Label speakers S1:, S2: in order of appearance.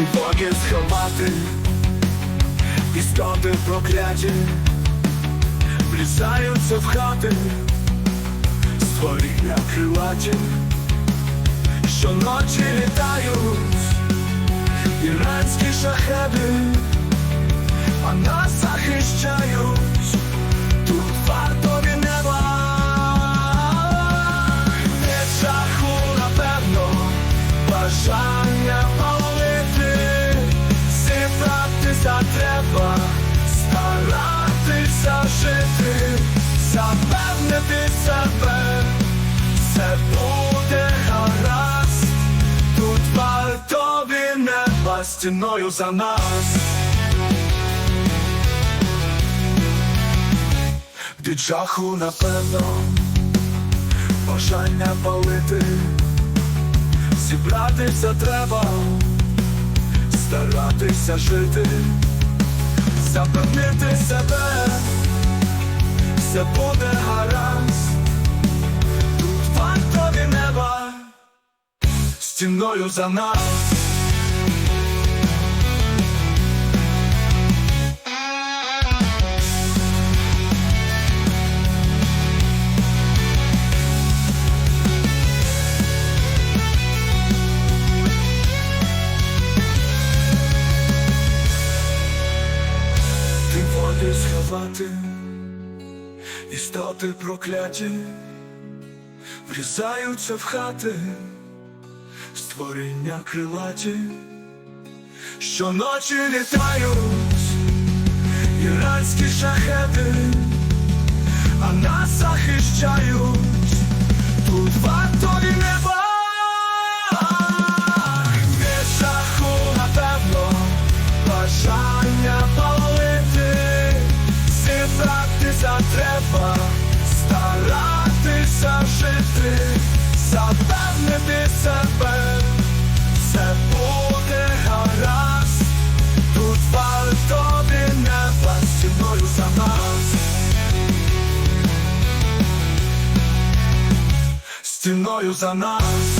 S1: Воги сховати, істоти прокляті, влізаються в хати, створіння крилаті, щоночі літають, іранські шахеди, а нас захищають, стіною за нас. Від жаху, напевно, бажання палити, зібратися треба, старатися жити, запевнити себе, все буде гаразд, тут вартові неба, стіною за нас. Ти сховати, істоти прокляті, врізаються в хати, створіння крилаті, щоночі літають іранські шахети, а нас захищають запевнити себе, все буде гаразд, тут вартові неба стіною за нас. Стіною за нас.